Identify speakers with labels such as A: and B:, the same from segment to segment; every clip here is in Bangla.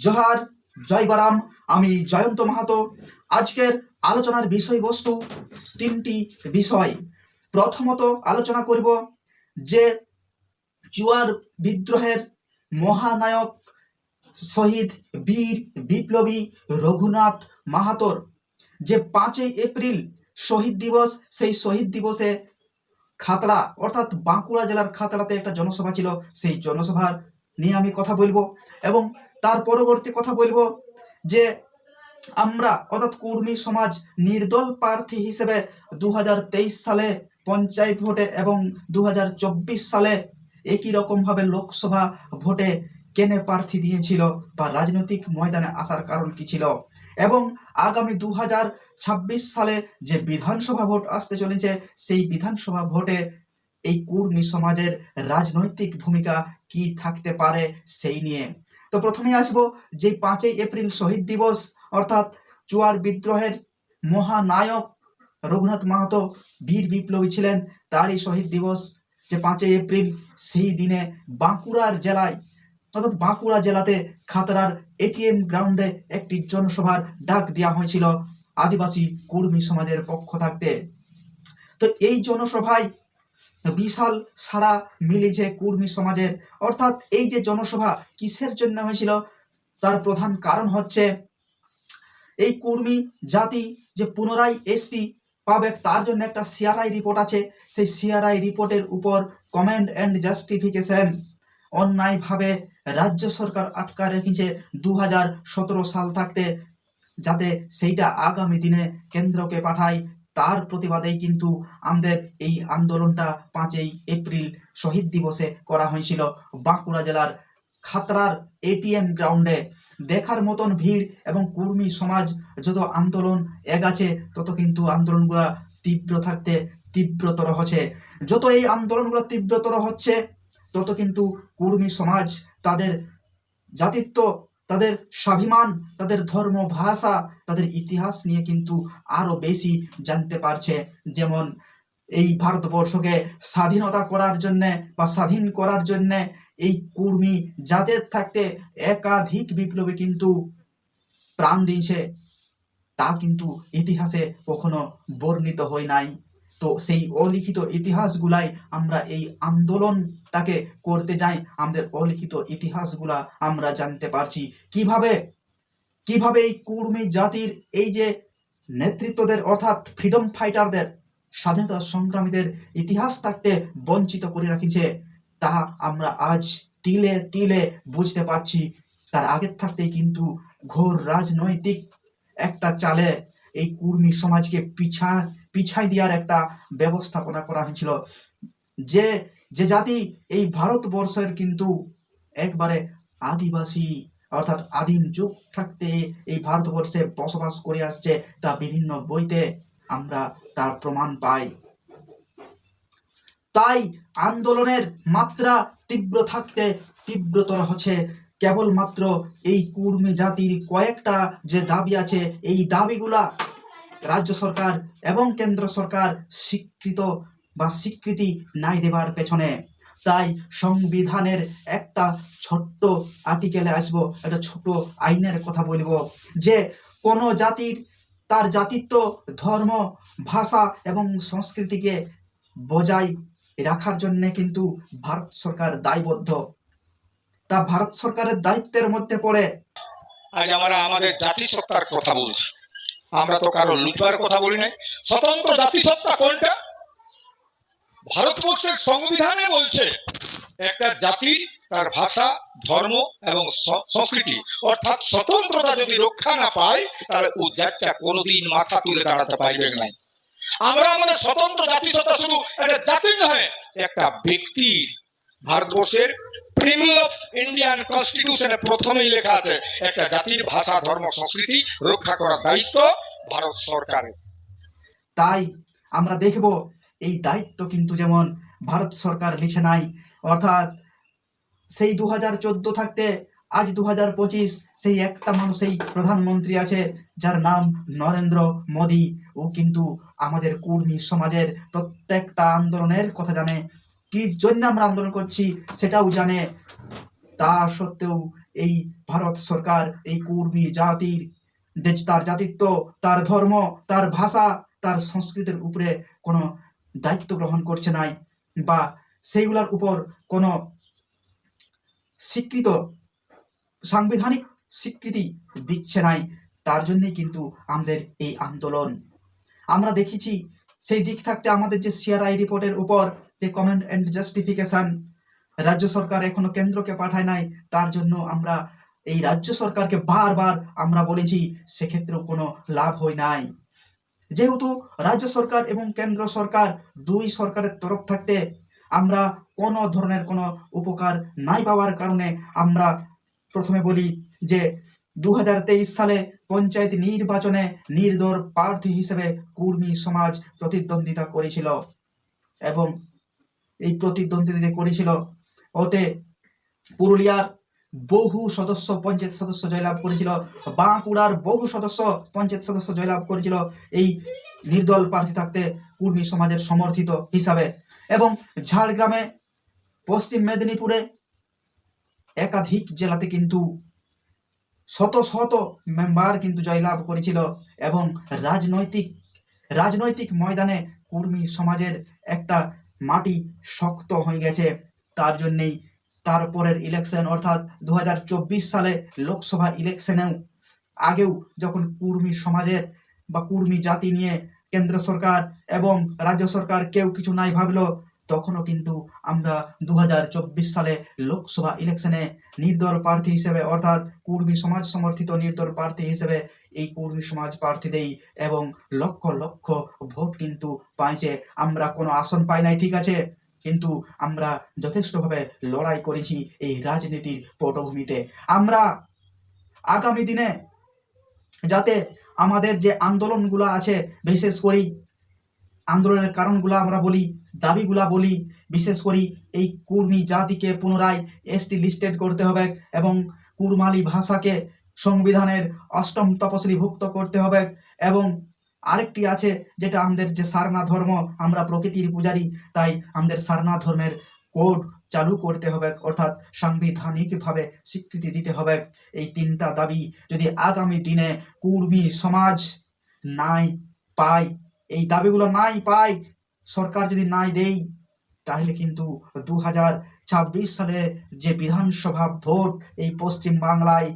A: জোহার, জয় গরাম, আমি জয়ন্ত মাহাতো। আজকের আলোচনার বিষয়বস্তু তিনটি বিষয়। প্রথমত আলোচনা করব যে চুয়ার বিদ্রোহের মহানায়ক শহীদ বীর বিপ্লবী রঘুনাথ মাহাতোর যে পাঁচই এপ্রিল শহীদ দিবস, সেই শহীদ দিবসে খাতড়া, অর্থাৎ বাঁকুড়া জেলার খাতড়াতে একটা জনসভা ছিল, সেই জনসভার নিয়ে আমি কথা বলব। এবং তার পরবর্তী কথা বলব যে আমরা অর্থাৎ কর্মী সমাজ নির্দল প্রার্থী হিসেবে দু হাজার তেইশ সালে পঞ্চায়েত ভোটে এবং দু হাজার চব্বিশ সালে একই রকম ভাবে লোকসভা ভোটে কেনে প্রার্থী দিয়েছিল বা রাজনৈতিক ময়দানে আসার কারণ কি ছিল? এবং আগামী দু সালে যে বিধানসভা ভোট আসতে চলেছে, সেই বিধানসভা ভোটে এই কুর্মী সমাজের রাজনৈতিক ভূমিকা কি থাকতে পারে সেই নিয়ে তো প্রথমে আসব যে পাঁচই এপ্রিল শহীদ দিবস, অর্থাৎ চুয়ার বিদ্রোহের মহানায়ক রঘুনাথ মাহাতো বীর বিপ্লবী ছিলেন। তারই শহীদ দিবস যে পাঁচই এপ্রিল, সেই দিনে বাঁকুড়ার জেলায়, অর্থাৎ বাঁকুড়া জেলাতে খাতড়ার এটিএম গ্রাউন্ডে একটি জনসভার ডাক দেওয়া হয়েছিল আদিবাসী কুর্মী সমাজের পক্ষ থাকতে। তো এই জনসভায় বিশাল সারা মিলেছে কুর্মী সমাজের। অর্থাৎ এই যে জনসভা কিসের জন্য হয়েছিল, তার প্রধান কারণ হচ্ছে, এই কুর্মী জাতি যে পুনরায় এসসি পাবে, তার জন্য একটা সিআরআই রিপোর্ট আছে। সেই সিআরআই রিপোর্টের উপর কমেন্ট অ্যান্ড জাস্টিফিকেশন অন্যায়ভাবে রাজ্য সরকার আটকা রেখেছে দু হাজার সতেরো সাল থাকতে, যাতে সেইটা আগামী দিনে কেন্দ্রকে পাঠায়। তার প্রতিবাদেই কিন্তু আমাদের এই আন্দোলনটা পাঁচই এপ্রিল শহীদ দিবসে করা হয়েছিল। বাঁকুড়া জেলার খাতরার এটিএম গ্রাউন্ডে দেখার মতন ভিড় এবং কুর্মী সমাজ যত আন্দোলন এগাছে, তত কিন্তু আন্দোলনগুলো তীব্র থাকতে তীব্রতর হচ্ছে। যত এই আন্দোলনগুলো তীব্রতর হচ্ছে, তত কিন্তু কুর্মী সমাজ তাদের জাতিত্ব তাদের স্বাভিমান, তাদের ধর্ম, ভাষা, তাদের ইতিহাস নিয়ে কিন্তু আরও বেশি জানতে পারছে। যেমন এই ভারতবর্ষকে স্বাধীনতা করার জন্যে বা স্বাধীন করার জন্যে এই কুর্মী যাদের থাকতে একাধিক বিপ্লবী কিন্তু প্রাণ দিয়েছে, তা কিন্তু ইতিহাসে কখনো বর্ণিত হয় নাই। তো সেই অলিখিত ইতিহাসগুলাই আমরা এই আন্দোলনটাকে করতে যাই, আমাদের অলিখিত ইতিহাসগুলা আমরা জানতে পারছি। কীভাবে কীভাবে এই কুর্মী জাতির এই যে নেতৃত্বদের অর্থাৎ ফ্রিডম ফাইটারদের স্বাধীনতা সংগ্রামীদের ইতিহাস থাকতে বঞ্চিত করে রাখিছে, তা আমরা আজ তিলে তিলে বুঝতে পারছি। তার আগের থাকতেই কিন্তু ঘোর রাজনৈতিক একটা চালে এই কুর্মী সমাজকে পিছা, পিছাই দেওয়ার একটা ব্যবস্থাপনা করা হয়েছিল। যে যে জাতি এই ভারতবর্ষের কিন্তু একবারে আদিবাসী, অর্থাৎ আদিম যুগ থাকতে এই ভারতবর্ষে বসবাস করে আসছে তা বিভিন্ন বইতে আমরা তার প্রমাণ পাই। তাই আন্দোলনের মাত্রা তীব্র থাকতে তীব্রতর হচ্ছে। কেবলমাত্র এই কুর্মী জাতির কয়েকটা যে দাবি আছে, এই দাবিগুলা রাজ্য সরকার এবং কেন্দ্র সরকার স্বীকৃত বা স্বীকৃতি নাই দেবার পেছনে। তাই সংবিধানের একটা ছোট্ট আর্টিকেলে আসব, একটা ছোট আইনের কথা বলব যে কোনো জাতির তার জাতিত্ব, ধর্ম, ভাষা এবং সংস্কৃতিকে বজায় রাখার জন্য কিন্তু ভারত সরকার দায়বদ্ধ। তা ভারত সরকারের দায়িত্বের মধ্যে পড়ে।
B: আজ আমরা আমাদের জাতিসত্তার কথা বলছি। আমরা তো কারও লুটবার কথা বলি নাই। স্বতন্ত্র জাতিসত্তা কোনটা? ভারতবর্ষের সংবিধানে বলছে, একটা জাতির তার ভাষা, ধর্ম এবং সংস্কৃতি, অর্থাৎ স্বতন্ত্রতা যদি রক্ষা না পায়, তাহলে ও জাতটা কোনোদিন মাথা তুলে দাঁড়াতে পারবে নাই আমরা আমাদের স্বতন্ত্র জাতিসত্তা শুধু একটা জাতির নয় একটা ব্যক্তির ভারতবর্ষের প্রিমিয়ার অফ ইন্ডিয়ান কনস্টিটিউশনে প্রথমেই লেখা আছে, একটা জাতির ভাষা, ধর্ম, সংস্কৃতি রক্ষা করার দায়িত্ব ভারত সরকারের।
A: তাই আমরা দেখব এই দায়িত্ব কিন্তু যেমন ভারত সরকার লিখে নাই, অর্থাৎ সেই দু হাজার চোদ্দ থাকতে আজ দু হাজার পঁচিশ সেই একটা মানুষই প্রধানমন্ত্রী আছে, যার নাম নরেন্দ্র মোদী। ও কিন্তু আমাদের কুর্মী সমাজের প্রত্যেকটা আন্দোলনের কথা জানে। কি জন্য আমরা আন্দোলন করছি সেটাও জানে। তা সত্ত্বেও এই ভারত সরকার, এই কুর্মী জাতির তার জাতিত্ব, তার ধর্ম, তার ভাষা, তার সংস্কৃতির উপরে কোনো দায়িত্ব গ্রহণ করছে নাই বা সেইগুলোর উপর কোনো স্বীকৃত সাংবিধানিক স্বীকৃতি দিচ্ছে নাই, তার জন্যই কিন্তু আমাদের এই আন্দোলন। আমরা দেখেছি সেই দিক থাকতে আমাদের যে সিআরআই রিপোর্টের উপর যে কমেন্ট অ্যান্ড জাস্টিফিকেশন রাজ্য সরকার এখনও কেন্দ্রকে পাঠায় নাই, তার জন্য আমরা এই রাজ্য সরকারকে বারবার আমরা বলেছি, সেক্ষেত্রেও কোনো লাভ হয় নাই। যেহেতু রাজ্য সরকার এবং কেন্দ্র সরকার দুই সরকারের তরফ থাকতে আমরা কোনো ধরনের কোনো উপকার নাই পাওয়ার কারণে আমরা প্রথমে বলি যে দু হাজার তেইশ সালে পঞ্চায়েত নির্বাচনে নির্দর প্রার্থী হিসেবে কুর্মী সমাজ প্রতিদ্বন্দ্বিতা করেছিল এবং এই প্রতিদ্বন্দ্বিতা করেছিল, ওতে পুরুলিয়ার বহু সদস্য, পঞ্চায়েত সদস্য জয়লাভ করেছিল। বাঁকুড়ার বহু সদস্য, পঞ্চায়েত সদস্য জয়লাভ করেছিল। এই নির্দল প্রার্থী থাকতে কুর্মী সমাজের সমর্থিত হিসাবে। এবং ঝাড়গ্রামে, পশ্চিম মেদিনীপুরে একাধিক জেলাতে কিন্তু শত শত মেম্বার কিন্তু জয়লাভ করেছিল এবং রাজনৈতিক রাজনৈতিক ময়দানে কুর্মী সমাজের একটা মাটি শক্ত হয়ে গেছে। তার জন্যেই তারপরের ইলেকশন অর্থাৎ দু হাজার চব্বিশ সালে লোকসভা ইলেকশনেও আগেও যখন কুর্মী সমাজের বা কুর্মী জাতি নিয়ে কেন্দ্র সরকার এবং রাজ্য সরকার কেউ কিছু নাই ভাবলো, তখনও কিন্তু আমরা দু হাজার চব্বিশ সালে লোকসভা ইলেকশনে নির্দল প্রার্থী হিসেবে, অর্থাৎ কুর্মী সমাজ সমর্থিত নির্দল প্রার্থী হিসেবে এই কুর্মী সমাজ প্রার্থী দেই এবং লক্ষ লক্ষ ভোট কিন্তু পাইছে। আমরা কোনো আসন পাই নাই, ঠিক আছে? কিন্তু আমরা যথেষ্টভাবে লড়াই করেছি এই রাজনীতির পটভূমিতে। আমরা আগামী দিনে যাতে আমাদের যে আন্দোলনগুলো আছে, বিশেষ করি আন্দোলনের কারণগুলো আমরা বলি, দাবিগুলা বলি, বিশেষ করি এই কুর্মী জাতিকে পুনরায় এসটি লিস্টেড করতে হবে এবং কুরমালি ভাষাকে সংবিধানের অষ্টম তপশিলিভুক্ত করতে হবে এবং আরেকটি আছে যেটা আমাদের যে সারনা ধর্ম, আমরা প্রকৃতির পূজারি, তাই আমাদের সারনা ধর্মের কোড চালু করতে হবে, অর্থাৎ সাংবিধানিকভাবে স্বীকৃতি দিতে হবে। এই তিনটা দাবি যদি আগামী দিনে কুর্মী সমাজ নাই পায়, এই দাবিগুলো নাই পায়, সরকার যদি নাই দেই তাহলে কিন্তু দু হাজার ছাব্বিশ সালে যে বিধানসভা ভোট এই পশ্চিম বাংলায়,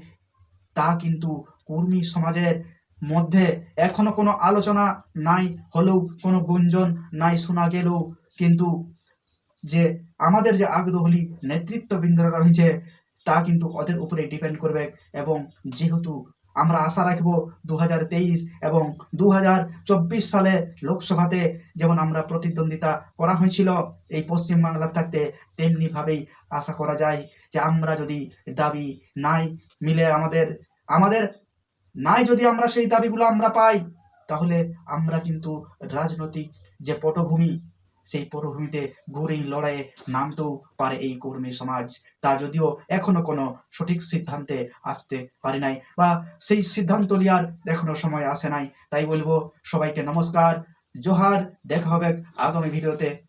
A: তা কিন্তু কুর্মী সমাজের মধ্যে এখনও কোনো আলোচনা নাই, হলেও কোনো গুঞ্জন নাই শোনা গেলেও। কিন্তু যে আমাদের যে আগদহলি নেতৃত্ববৃন্দরা রয়েছে, তা কিন্তু ওদের উপরে ডিপেন্ড করবে এবং যেহেতু আমরা আশা রাখব দু এবং দু হাজার চব্বিশ সালে লোকসভাতে যেমন আমরা প্রতিদ্বন্দ্বিতা করা হয়েছিল, এই পশ্চিম বাংলার থাকতে তেমনিভাবেই আশা করা যায় যে আমরা যদি দাবি নাই মিলে আমাদের আমাদের নাই যদি আমরা সেই দাবিগুলো আমরা পাই, তাহলে আমরা কিন্তু রাজনৈতিক যে পটভূমি, সেই পটভূমিতে ঘুরেই লড়াইয়ে নামতেও পারে এই কর্মী সমাজ। তা যদিও এখনও কোনো সঠিক সিদ্ধান্তে আসতে পারি নাই বা সেই সিদ্ধান্ত লিয়ার এখনও সময় আসে নাই। তাই বলব সবাইকে নমস্কার, জোহার, দেখা হবে আগামী ভিডিওতে।